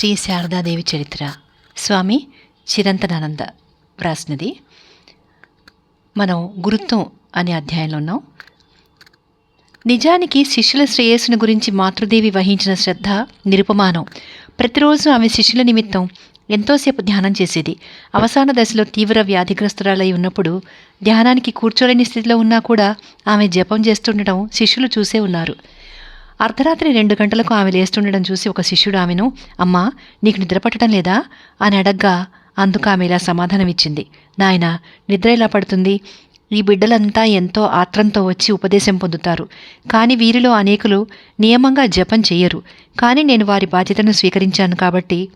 శ్రీ శారదాదేవి చరిత్ర. స్వామి చిరంతనానంద వ్రాసినది. మనం గురుత్వం అనే అధ్యాయంలో ఉన్నాం. నిజానికి శిష్యుల శ్రేయస్సును గురించి మాతృదేవి వహించిన శ్రద్ధ నిరుపమానం. ప్రతిరోజు ఆమె శిష్యుల నిమిత్తం ఎంతోసేపు ధ్యానం చేసేది. అవసాన దశలో తీవ్ర వ్యాధిగ్రస్తురాలై ఉన్నప్పుడు ధ్యానానికి కూర్చోలేని స్థితిలో ఉన్నా కూడా ఆమె జపం చేస్తుండటం శిష్యులు చూసే ఉన్నారు. అర్ధరాత్రి రెండు గంటలకు ఆమె లేస్తుండడం చూసి ఒక శిష్యుడు ఆమెను అమ్మా నీకు నిద్రపట్టడం లేదా? అని అడగ్గా అందుకు ఆమె ఇలా సమాధానమిచ్చింది. నాయన నిద్ర ఎలా పడుతుంది? ఈ బిడ్డలంతా ఎంతో ఆత్రంతో వచ్చి ఉపదేశం పొందుతారు. కానీ వీరిలో అనేకులు నియమంగా జపం చెయ్యరు. కానీ నేను వారి బాధ్యతను స్వీకరించాను కాబట్టి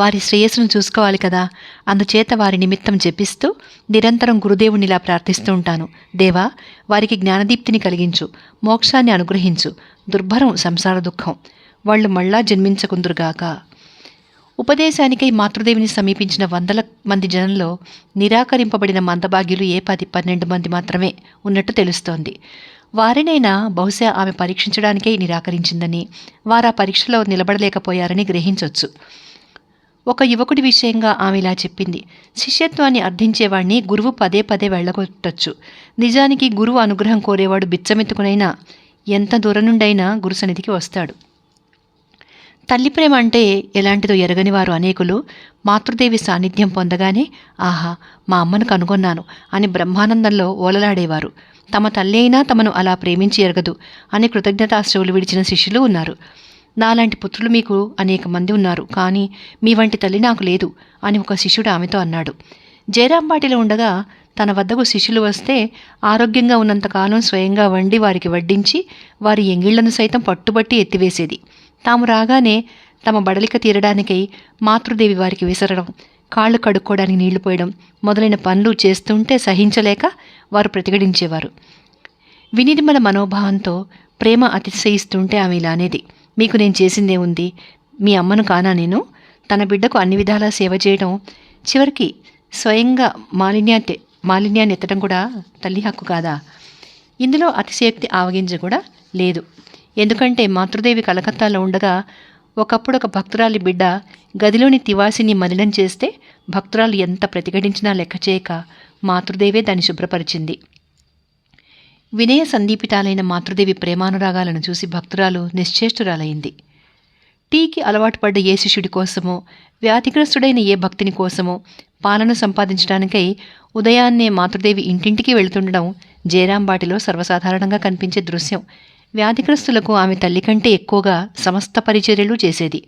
వారి శ్రేయస్సును చూసుకోవాలి కదా. అందుచేత వారి నిమిత్తం జపిస్తూ నిరంతరం గురుదేవునిలా ప్రార్థిస్తూ ఉంటాను. దేవా వారికి జ్ఞానదీప్తిని కలిగించు మోక్షాన్ని అనుగ్రహించు. దుర్భరం సంసార దుఃఖం. వాళ్ళు మళ్ళా జన్మించకుందురుగాక. ఉపదేశానికై మాతృదేవిని సమీపించిన వందల మంది జనంలో నిరాకరింపబడిన మందభాగ్యులు ఏ పది పన్నెండు మంది మాత్రమే ఉన్నట్టు తెలుస్తోంది. వారినైనా బహుశా ఆమె పరీక్షించడానికై నిరాకరించిందని వారు ఆ పరీక్షలో నిలబడలేకపోయారని గ్రహించవచ్చు ఒక యువకుడి విషయంగా ఆమె ఇలా చెప్పింది. శిష్యత్వాన్ని అర్థించేవాడిని గురువు పదే పదే వెళ్ళగొట్టొచ్చు. నిజానికి గురువు అనుగ్రహం కోరేవాడు బిచ్చమెత్తుకునైనా ఎంత దూరం నుండైనా గురుసన్నిధికి వస్తాడు. తల్లి ప్రేమ అంటే ఎలాంటిదో ఎరగని వారు అనేకులు మాతృదేవి సాన్నిధ్యం పొందగానే ఆహా మా అమ్మను కనుగొన్నాను అని బ్రహ్మానందంలో ఓలలాడేవారు. తమ తల్లి అయినా తమను అలా ప్రేమించి ఎరగదు అని కృతజ్ఞతాశ్రవులు విడిచిన శిష్యులు ఉన్నారు. నాలాంటి పుత్రులు మీకు అనేక మంది ఉన్నారు కానీ మీ వంటి తల్లి నాకు లేదు అని ఒక శిష్యుడు ఆమెతో అన్నాడు. జయరాంబాటిలో ఉండగా తన వద్దకు శిష్యులు వస్తే ఆరోగ్యంగా ఉన్నంతకాలం స్వయంగా వండి వారికి వడ్డించి వారి ఎంగిళ్ళను సైతం పట్టుబట్టి ఎత్తివేసేది. తాము రాగానే తమ బడలిక తీరడానికై మాతృదేవి వారికి విసరడం కాళ్ళు కడుక్కోవడానికి నీళ్ళు పోయడం మొదలైన పనులు చేస్తుంటే సహించలేక వారు ప్రతిఘటించేవారు. వినిర్మల మనోభావంతో ప్రేమ అతిశయిస్తుంటే ఆమె ఇలా అనేది మీకు నేను చేసిందే ఉంది. మీ అమ్మను కానా నేను? తన బిడ్డకు అన్ని విధాలా సేవ చేయడం చివరికి స్వయంగా మాలిన్యాన్ని మాలిన్యాన్ని ఎత్తడం కూడా తల్లి హక్కు కాదా? ఇందులో అతిశయోక్తి ఆవగింజ కూడా లేదు. ఎందుకంటే మాతృదేవి కలకత్తాలో ఉండగా ఒకప్పుడు ఒక భక్తురాలి బిడ్డ గదిలోని తివాసిని మలినం చేస్తే భక్తురాలు ఎంత ప్రతిఘటించినా లెక్క చేయక మాతృదేవే దాన్ని శుభ్రపరిచింది. వినయ సందీపితాలైన మాతృదేవి ప్రేమానురాగాలను చూసి భక్తురాలు నిశ్చేష్టురాలైంది. టీకి అలవాటు పడ్డ ఏ శిష్యుడి కోసమో వ్యాధిగ్రస్తుడైన ఏ భక్తిని కోసమో పాలన సంపాదించడానికై ఉదయాన్నే మాతృదేవి ఇంటింటికి వెళుతుండడం జయరాంబాటిలో సర్వసాధారణంగా కనిపించే దృశ్యం. వ్యాధిగ్రస్తులకు ఆమె తల్లి కంటే ఎక్కువగా సమస్త పరిచర్యలు చేసేది.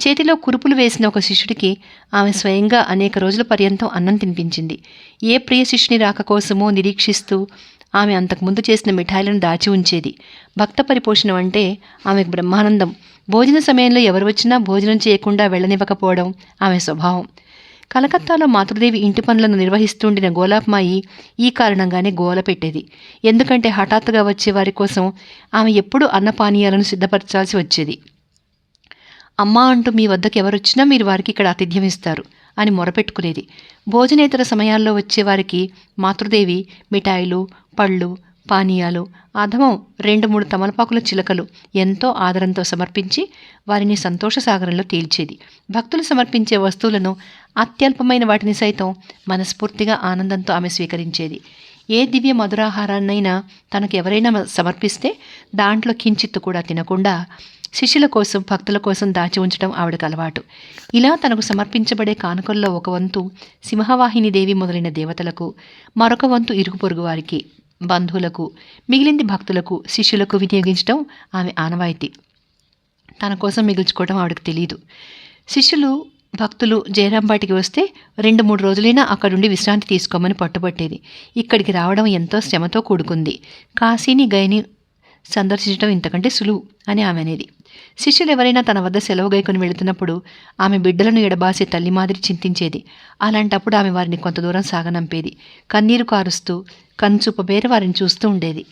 చేతిలో కురుపులు వేసిన ఒక శిష్యుడికి ఆమె స్వయంగా అనేక రోజుల పర్యంతం అన్నం తినిపించింది. ఏ ప్రియ శిష్యుని రాక కోసమో నిరీక్షిస్తూ ఆమె అంతకుముందు చేసిన మిఠాయిలను దాచి ఉంచేది. భక్త పరిపోషణం అంటే ఆమెకు బ్రహ్మానందం. భోజన సమయంలో ఎవరు వచ్చినా భోజనం చేయకుండా వెళ్ళనివ్వకపోవడం ఆమె స్వభావం. కలకత్తాలో మాతృదేవి ఇంటి పనులను నిర్వహిస్తుండిన గోలాప్మాయి ఈ కారణంగానే గోల పెట్టేది. ఎందుకంటే హఠాత్తుగా వచ్చే వారి కోసం ఆమె ఎప్పుడూ అన్నపానీయాలను సిద్ధపరచాల్సి వచ్చేది. అమ్మా అంటూ మీ వద్దకు ఎవరొచ్చినా మీరు వారికి ఇక్కడ ఆతిథ్యం ఇస్తారు అని మొరపెట్టుకునేది. భోజనేతర సమయాల్లో వచ్చేవారికి మాతృదేవి మిఠాయిలు పళ్ళు పానీయాలు అధమం రెండు మూడు తమలపాకుల చిలకలు ఎంతో ఆదరంతో సమర్పించి వారిని సంతోషసాగరంలో తేల్చేది. భక్తులు సమర్పించే వస్తువులను అత్యల్పమైన వాటిని సైతం మనస్ఫూర్తిగా ఆనందంతో ఆమె స్వీకరించేది. ఏ దివ్య మధురాహారాన్నైనా తనకు ఎవరైనా సమర్పిస్తే దాంట్లో కించిత్తు కూడా తినకుండా శిష్యుల కోసం భక్తుల కోసం దాచి ఉంచడం ఆవిడకు అలవాటు. ఇలా తనకు సమర్పించబడే కానుకల్లో ఒక వంతు సింహవాహిని దేవి మొదలైన దేవతలకు మరొక వంతు ఇరుగు పొరుగు వారికి బంధువులకు మిగిలింది భక్తులకు శిష్యులకు వినియోగించడం ఆమె ఆనవాయితీ. తన కోసం మిగిల్చుకోవడం ఆవిడకు తెలియదు శిష్యులు భక్తులు జయరాంబాటికి వస్తే రెండు మూడు రోజులైనా అక్కడుండి విశ్రాంతి తీసుకోమని పట్టుబట్టేది. ఇక్కడికి రావడం ఎంతో శ్రమతో కూడుకుంది. కాశీని గయని సందర్శించడం ఇంతకంటే సులువు అని ఆమె అనేది. శిష్యులు ఎవరైనా తన వద్ద సెలవు గైకొని వెళుతున్నప్పుడు ఆమె బిడ్డలను ఎడబాసే తల్లి మాదిరి చింతించేది. అలాంటప్పుడు ఆమె వారిని కొంత దూరం సాగనంపేది. కన్నీరు కారుస్తూ కంచుపబేర వారిని చూస్తూ ఉండేది.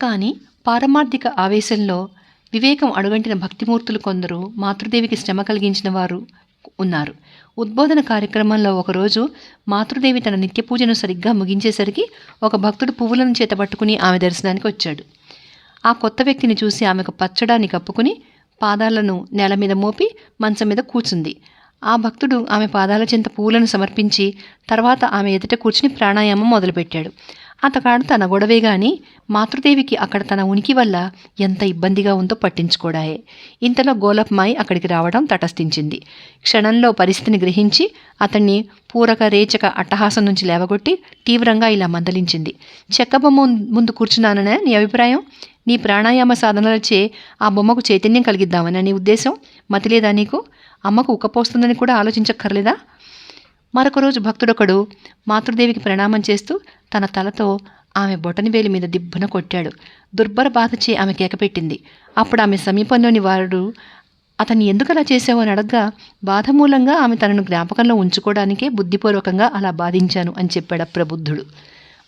కానీ పారమార్థిక ఆవేశంలో వివేకం అడుగంటిన భక్తిమూర్తులు కొందరు మాతృదేవికి శ్రమ కలిగించిన వారు ఉన్నారు. ఉద్బోధన కార్యక్రమంలో ఒకరోజు మాతృదేవి తన నిత్య పూజను సరిగ్గా ముగించేసరికి ఒక భక్తుడు పువ్వులను చేతబట్టుకుని ఆమె దర్శనానికి వచ్చాడు. ఆ కొత్త వ్యక్తిని చూసి ఆమెకు పచ్చడాన్ని కప్పుకుని పాదాలను నేల మీద మోపి మంచం మీద కూర్చుంది. ఆ భక్తుడు ఆమె పాదాల చెంత పూలను సమర్పించి తర్వాత ఆమె ఎదుట కూర్చుని ప్రాణాయామం మొదలుపెట్టాడు. అతగాడు తన గొడవే గాని మాతృదేవికి అక్కడ తన ఉనికి వల్ల ఎంత ఇబ్బందిగా ఉందో పట్టించుకోడాయే. ఇంతలో గోలప్మాయి అక్కడికి రావడం తటస్థించింది. క్షణంలో పరిస్థితిని గ్రహించి అతన్ని పూరక రేచక అట్టహాసం నుంచి లేవగొట్టి తీవ్రంగా ఇలా మందలించింది. చెక్క బొమ్మ ముందు కూర్చున్నాననే నీ అభిప్రాయం? నీ ప్రాణాయామ సాధనలచే ఆ బొమ్మకు చైతన్యం కలిగిద్దామని నీ ఉద్దేశం? మతిలేదా నీకు? అమ్మకు ఉక్కపోస్తుందని కూడా ఆలోచించక్కర్లేదా? మరొక రోజు భక్తుడొకడు మాతృదేవికి ప్రణామం చేస్తూ తన తలతో ఆమె బొటని వేలి మీద దిబ్బున కొట్టాడు. దుర్భర బాధచే ఆమె కేకపెట్టింది. అప్పుడు ఆమె సమీపంలోని వాడు అతన్ని ఎందుకు అలా చేసావు అని అడగ్గా బాధ మూలంగా ఆమె తనను జ్ఞాపకంలో ఉంచుకోవడానికే బుద్ధిపూర్వకంగా అలా బాధించాను అని చెప్పాడు ప్రబుద్ధుడు.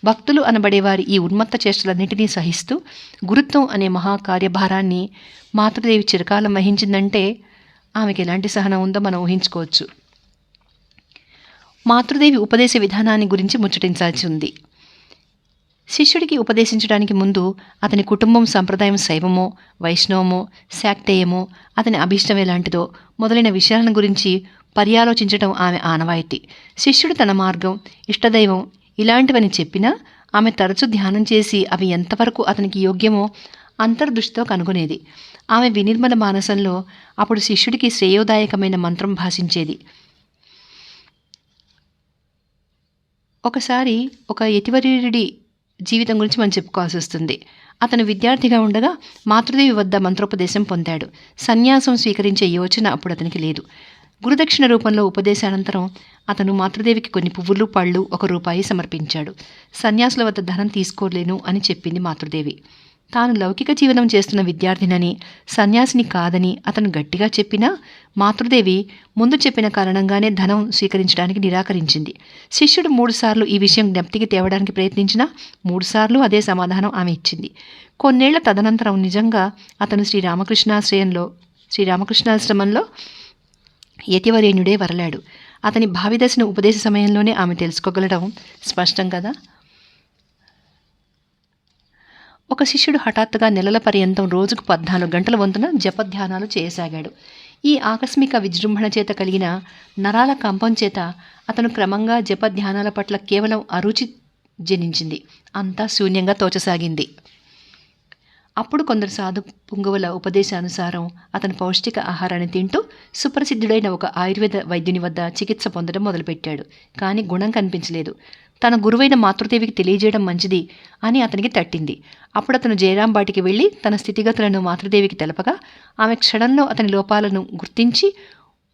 భక్తులు అనబడేవారి ఈ ఉన్మత్త చేష్టలన్నింటినీ సహిస్తూ గురుత్వం అనే మహాకార్యభారాన్ని మాతృదేవి చిరకాలం వహించిందంటే ఆమెకి ఎలాంటి సహనం ఉందో మనం ఊహించుకోవచ్చు. మాతృదేవి ఉపదేశ విధానాన్ని గురించి ముచ్చటించాల్సి ఉంది. శిష్యుడికి ఉపదేశించడానికి ముందు అతని కుటుంబం సంప్రదాయం శైవమో వైష్ణవమో శాక్తేయమో అతని అభిష్టం ఎలాంటిదో మొదలైన విషయాలను గురించి పర్యాలోచించడం ఆమె ఆనవాయితీ. శిష్యుడు తన మార్గం ఇష్టదైవం ఇలాంటివని చెప్పినా ఆమె తరచూ ధ్యానం చేసి అవి ఎంతవరకు అతనికి యోగ్యమో అంతర్దృష్టితో కనుగొనేది. ఆమె వినిర్మల మానసంలో అప్పుడు శిష్యుడికి శ్రేయోదాయకమైన మంత్రం భాషించేది. ఒకసారి ఒక యతివరీరుడి జీవితం గురించి మనం చెప్పుకోవాల్సి వస్తుంది. అతను విద్యార్థిగా ఉండగా మాతృదేవి వద్ద మంత్రోపదేశం పొందాడు. సన్యాసం స్వీకరించే యోచన అప్పుడు అతనికి లేదు. గురుదక్షిణ రూపంలో ఉపదేశానంతరం అతను మాతృదేవికి కొన్ని పువ్వులు పళ్ళు ఒక రూపాయి సమర్పించాడు. సన్యాసుల వద్ద ధనం తీసుకోలేను అని చెప్పింది మాతృదేవి. తాను లౌకిక జీవనం చేస్తున్న విద్యార్థినని సన్యాసిని కాదని అతను గట్టిగా చెప్పినా మాతృదేవి ముందు చెప్పిన కారణంగానే ధనం స్వీకరించడానికి నిరాకరించింది. శిష్యుడు మూడుసార్లు ఈ విషయం జ్ఞప్తికి తేవడానికి ప్రయత్నించినా మూడుసార్లు అదే సమాధానం ఆమె ఇచ్చింది. కొన్నేళ్ళ తదనంతరం నిజంగా అతను శ్రీరామకృష్ణాశ్రయంలో శ్రీరామకృష్ణాశ్రమంలో యతివరేణ్యుడే వరలాడు. అతని భావిదశను ఉపదేశ సమయంలోనే ఆమె తెలుసుకోగలడం స్పష్టం కదా? ఒక శిష్యుడు హఠాత్తుగా నెలల పర్యంతం రోజుకు పద్నాలుగు గంటల వంతున జపధ్యానాలు చేయసాగాడు. ఈ ఆకస్మిక విజృంభణ చేత కలిగిన నరాల కంపం చేత అతను క్రమంగా జపధ్యానాల పట్ల కేవలం అరుచి జనించింది. అంతా శూన్యంగా తోచసాగింది. అప్పుడు కొందరు సాధు పుంగవుల ఉపదేశానుసారం అతను పౌష్టిక ఆహారాన్ని తింటూ సుప్రసిద్ధుడైన ఒక ఆయుర్వేద వైద్యుని వద్ద చికిత్స పొందడం మొదలుపెట్టాడు. కానీ గుణం కనిపించలేదు. తన గురువైన మాతృదేవికి తెలియజేయడం మంచిది అని అతనికి తట్టింది. అప్పుడు అతను జయరాం బాటికి వెళ్ళి తన స్థితిగతులను మాతృదేవికి తెలపగా ఆమె క్షణంలో అతని లోపాలను గుర్తించి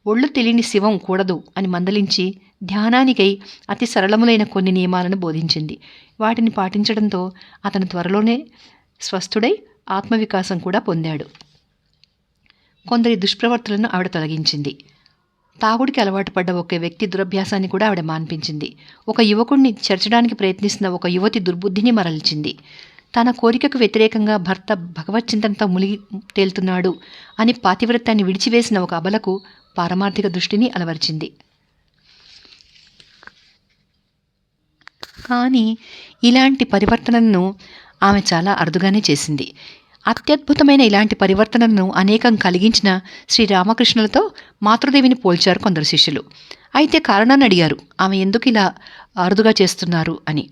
ఒళ్ళు తెలియని శివం కూడదు అని మందలించి ధ్యానానికై అతి సరళములైన కొన్ని నియమాలను బోధించింది. వాటిని పాటించడంతో అతను త్వరలోనే స్వస్థుడై ఆత్మవికాసం కూడా పొందాడు. కొందరి దుష్ప్రవర్తనను ఆవిడ తొలగించింది. తాగుడికి అలవాటు పడ్డ ఒక వ్యక్తి దురభ్యాసాన్ని కూడా ఆవిడ మాన్పించింది. ఒక యువకుడిని చేర్చడానికి ప్రయత్నిస్తున్న ఒక యువతి దుర్బుద్ధిని మరల్చింది. తన కోరికకు వ్యతిరేకంగా భర్త భగవచ్చింతనతో మునిగి తేలుతున్నాడు అని పాతివ్రత్యాన్ని విడిచివేసిన ఒక అబలకు పారమార్థిక దృష్టిని అలవర్చింది. కానీ ఇలాంటి పరివర్తనను ఆమె చాలా అరుదుగానే చేసింది. అత్యద్భుతమైన ఇలాంటి పరివర్తనను అనేకం కలిగించిన శ్రీరామకృష్ణులతో మాతృదేవిని పోల్చారు కొందరు శిష్యులు. అయితే కారణాన్ని అడిగారు. ఆమె ఎందుకు ఇలా అరుదుగా చేస్తున్నారు అని.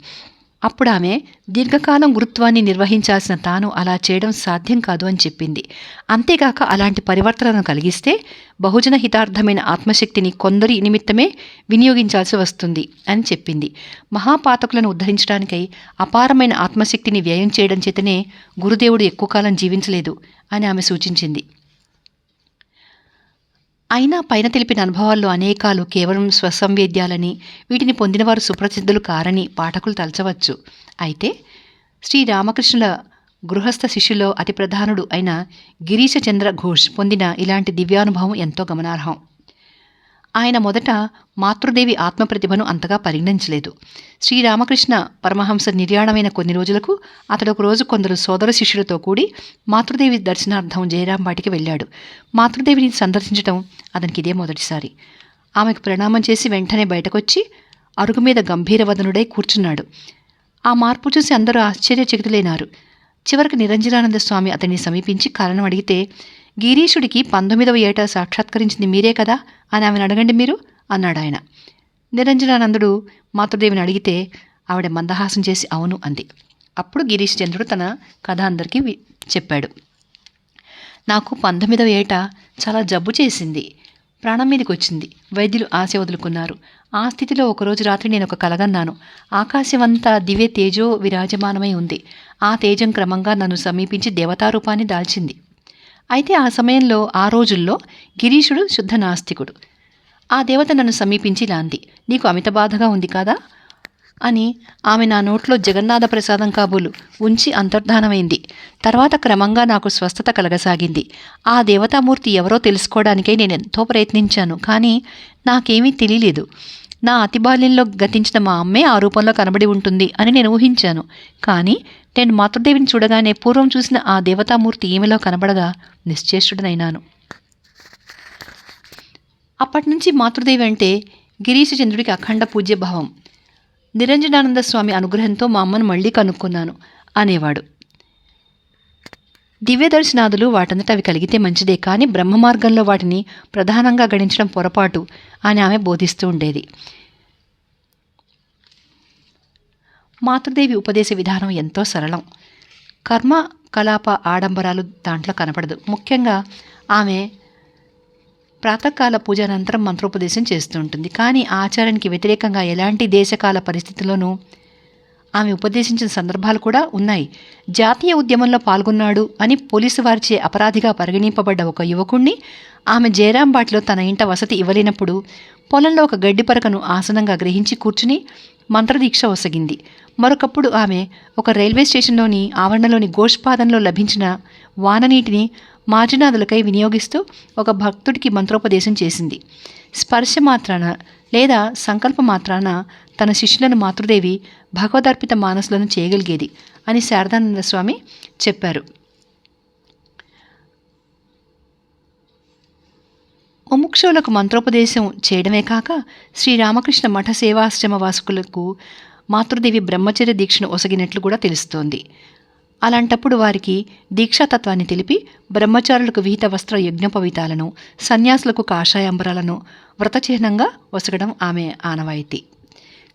అప్పుడు ఆమె దీర్ఘకాలం గురుత్వాన్ని నిర్వహించాల్సిన తాను అలా చేయడం సాధ్యం కాదు అని చెప్పింది. అంతేగాక అలాంటి పరివర్తనను కలిగిస్తే బహుజన హితార్థమైన ఆత్మశక్తిని కొందరి నిమిత్తమే వినియోగించాల్సి వస్తుంది అని చెప్పింది. మహాపాతకులను ఉద్ధరించడానికై అపారమైన ఆత్మశక్తిని వ్యయం చేయడం చేతనే గురుదేవుడు ఎక్కువ కాలం జీవించలేదు అని ఆమె సూచించింది. అయినా పైన తెలిపిన అనుభవాల్లో అనేకాలు కేవలం స్వసంవేద్యాలని వీటిని పొందినవారు సుప్రసిద్ధులు కారని పాఠకులు తలచవచ్చు. అయితే శ్రీరామకృష్ణుల గృహస్థ శిష్యులో అతి ప్రధానుడు అయిన గిరీశచంద్ర ఘోష్ పొందిన ఇలాంటి దివ్యానుభవం ఎంతో గమనార్హం. ఆయన మొదట మాతృదేవి ఆత్మప్రతిభను అంతగా పరిగణించలేదు. శ్రీరామకృష్ణ పరమహంస నిర్యాణమైన కొన్ని రోజులకు అతడు ఒక రోజు కొందరు సోదర శిష్యులతో కూడి మాతృదేవి దర్శనార్థం జయరాంబాటికి వెళ్ళాడు. మాతృదేవిని సందర్శించడం అతనికి ఇదే మొదటిసారి. ఆమెకు ప్రణామం చేసి వెంటనే బయటకొచ్చి అరుగు మీద గంభీరవదనుడై కూర్చున్నాడు. ఆ మార్పు చూసి అందరూ ఆశ్చర్యచకితులైనారు. చివరికి నిరంజనానంద స్వామి అతన్ని సమీపించి కారణం అడిగితే గిరీషుడికి పంతొమ్మిదవ ఏట సాక్షాత్కరించింది మీరే కదా? అని ఆమెను అడగండి మీరు అన్నాడు ఆయన. నిరంజనానందుడు మాతృదేవిని అడిగితే ఆవిడ మందహాసం చేసి అవును అంది. అప్పుడు గిరీష్ చంద్రుడు తన కథ అందరికీ చెప్పాడు. నాకు పంతొమ్మిదవ ఏట చాలా జబ్బు చేసింది. ప్రాణం మీదకి వచ్చింది వైద్యులు ఆశ వదులుకున్నారు. ఆ స్థితిలో ఒకరోజు రాత్రి నేను ఒక కలగన్నాను. ఆకాశమంతా దివ్య తేజో విరాజమానమై ఉంది. ఆ తేజం క్రమంగా నన్ను సమీపించి దేవతారూపాన్ని దాల్చింది. అయితే ఆ సమయంలో ఆ రోజుల్లో గిరీషుడు శుద్ధ నాస్తికుడు. ఆ దేవత నన్ను సమీపించి లాంది. నీకు అమిత బాధగా ఉంది కాదా? అని ఆమె నా నోట్లో జగన్నాథ ప్రసాదం కాబూలు ఉంచి అంతర్ధానమైంది. తర్వాత క్రమంగా నాకు స్వస్థత కలగసాగింది. ఆ దేవతామూర్తి ఎవరో తెలుసుకోవడానికై నేను ఎంతో ప్రయత్నించాను కానీ నాకేమీ తెలియలేదు. నా అతి బాల్యంలో గతించిన మా అమ్మే ఆ రూపంలో కనబడి ఉంటుంది అని నేను ఊహించాను. కానీ నేను మాతృదేవిని చూడగానే పూర్వం చూసిన ఆ దేవతామూర్తి ఈమెలో కనబడగా నిశ్చేష్టుడనైనాను. అప్పటి నుంచి మాతృదేవి అంటే గిరీశచంద్రుడికి అఖండ పూజ్యభావం. నిరంజనానంద స్వామి అనుగ్రహంతో మా అమ్మను మళ్ళీ కనుక్కున్నాను అనేవాడు. దివ్య దర్శనాదులు వాటంతట అవి కలిగితే మంచిదే కానీ బ్రహ్మ మార్గంలో వాటిని ప్రధానంగా గణించడం పొరపాటు అని ఆమె బోధిస్తూ ఉండేది. మాతృదేవి ఉపదేశ విధానం ఎంతో సరళం. కర్మ కలాప ఆడంబరాలు దాంట్లో కనపడదు. ముఖ్యంగా ఆమె ప్రాతకాల పూజ అనంతరం మంత్రోపదేశం చేస్తూ ఉంటుంది. కానీ ఆచారానికి వ్యతిరేకంగా ఎలాంటి దేశకాల పరిస్థితుల్లోనూ ఆమె ఉపదేశించిన సందర్భాలు కూడా ఉన్నాయి. జాతీయ ఉద్యమంలో పాల్గొన్నాడు అని పోలీసు వారిచే అపరాధిగా పరిగణింపబడ్డ ఒక యువకుణ్ణి ఆమె జయరాంబాట్లో తన ఇంట వసతి ఇవ్వలేనప్పుడు పొలంలో ఒక గడ్డి పరకను ఆసనంగా గ్రహించి కూర్చుని మంత్రదీక్ష ఒసగింది మరొకప్పుడు ఆమె ఒక రైల్వే స్టేషన్లోని ఆవరణలోని గోష్పాదంలో లభించిన వాననీటిని మార్జనాదులకై వినియోగిస్తూ ఒక భక్తుడికి మంత్రోపదేశం చేసింది. స్పర్శ మాత్రాన లేదా సంకల్ప మాత్రాన తన శిష్యులను మాతృదేవి భగవదర్పిత మానసులను చేయగలిగేది అని శారదానంద స్వామి చెప్పారు. ముముక్షువులకు మంత్రోపదేశం చేయడమే కాక శ్రీరామకృష్ణ మఠ సేవాశ్రమ వాసుకులకు మాతృదేవి బ్రహ్మచర్య దీక్షను ఒసగినట్లు కూడా తెలుస్తోంది. అలాంటప్పుడు వారికి దీక్షాతత్వాన్ని తెలిపి బ్రహ్మచారులకు విహిత వస్త్ర యజ్ఞోపవీతాలను సన్యాసులకు కాషాయాంబరాలను వ్రతచిహ్నంగా ఒసగడం ఆమె ఆనవాయితీ.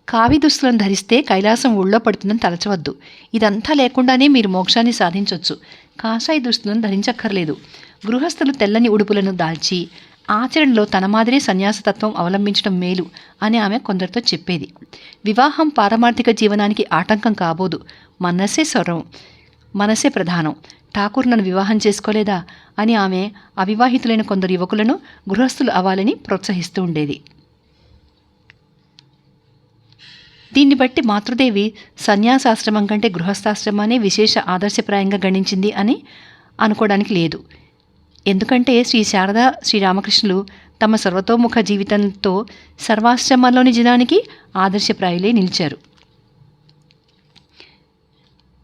కావి దుస్తులను ధరిస్తే కైలాసం ఊళ్ళో పడుతుందని తలచవద్దు. ఇదంతా లేకుండానే మీరు మోక్షాన్ని సాధించవచ్చు కాషాయ దుస్తులను ధరించక్కర్లేదు. గృహస్థులు తెల్లని ఉడుపులను దాల్చి ఆచరణలో తన మాదిరే సన్యాసతత్వం అవలంబించడం మేలు అని ఆమె కొందరితో చెప్పేది. వివాహం పారమార్థిక జీవనానికి ఆటంకం కాబోదు. మనసే స్వరం మనసే ప్రధానం. ఠాకూర్ నన్ను వివాహం చేసుకోలేదా అని ఆమె అవివాహితులైన కొందరు యువకులను గృహస్థులు అవ్వాలని ప్రోత్సహిస్తూ ఉండేది. దీన్ని బట్టి మాతృదేవి సన్యాసాశ్రమం కంటే గృహస్థాశ్రమాన్ని విశేష ఆదర్శప్రాయంగా గణించింది అని అనుకోవడానికి లేదు. ఎందుకంటే శ్రీ శారద శ్రీరామకృష్ణులు తమ సర్వతోముఖ జీవితంతో సర్వాశ్రమాల్లోని జనానికి ఆదర్శప్రాయులే నిలిచారు.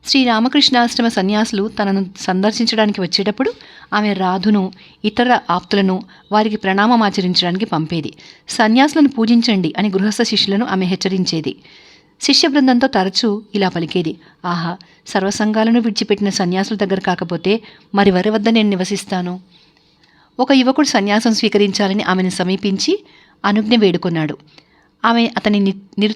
శ్రీరామకృష్ణాశ్రమ సన్యాసులు తనను సందర్శించడానికి వచ్చేటప్పుడు ఆమె రాధును ఇతర ఆప్తులను వారికి ప్రణామం ఆచరించడానికి పంపేది. సన్యాసులను పూజించండి అని గృహస్థ శిష్యులను ఆమె హెచ్చరించేది. శిష్య బృందంతో తరచూ ఇలా పలికేది. ఆహా సర్వసంఘాలను విడిచిపెట్టిన సన్యాసుల దగ్గర కాకపోతే మరి వరి వద్ద నేను నివసిస్తాను? ఒక యువకుడు సన్యాసం స్వీకరించాలని ఆమెను సమీపించి అనుజ్ఞ వేడుకున్నాడు. ఆమె అతని ని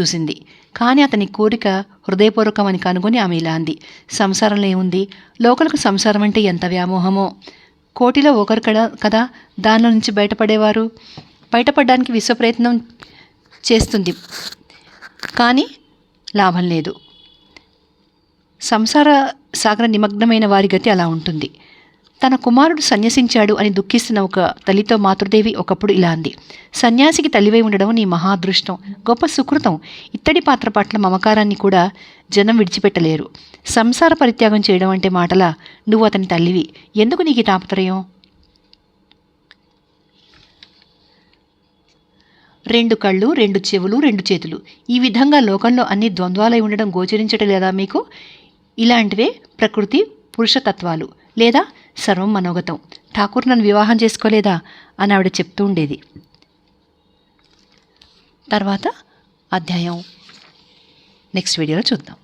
చూసింది. కానీ అతని కోరిక హృదయపూర్వకమని కనుగొని ఆమె ఇలా అంది. సంసారంలో ఏముంది? లోకలకు సంసారం అంటే ఎంత వ్యామోహమో? కోటిలో ఒకరు కదా కదా? దానిలో నుంచి బయటపడేవారు? బయటపడడానికి విశ్వ ప్రయత్నం చేస్తుంది. కానీ లాభం లేదు. సంసార సాగర నిమగ్నమైన వారి గతి అలా ఉంటుంది. తన కుమారుడు సన్యసించాడు అని దుఃఖిస్తున్న ఒక తల్లితో మాతృదేవి ఒకప్పుడు ఇలా అంది. సన్యాసికి తల్లివై ఉండడం నీ మహాదృష్టం. గొప్ప సుకృతం. ఇత్తడి పాత్ర పట్ల మమకారాన్ని కూడా జనం విడిచిపెట్టలేరు. సంసార పరిత్యాగం చేయడం అంటే మాటలా నువ్వు అతని తల్లివి. ఎందుకు నీకు తాపత్రయం? రెండు కళ్ళు రెండు చెవులు రెండు చేతులు. ఈ విధంగా లోకంలో అన్ని ద్వంద్వాలై ఉండడం గోచరించటం లేదా మీకు? ఇలాంటివే ప్రకృతి పురుషతత్వాలు లేదా సర్వం మనోగతం. ఠాకూర్ నన్ను వివాహం చేసుకోలేదా? అని ఆవిడ చెప్తూ ఉండేది. తర్వాత అధ్యాయం. నెక్స్ట్ వీడియోలో చూద్దాం.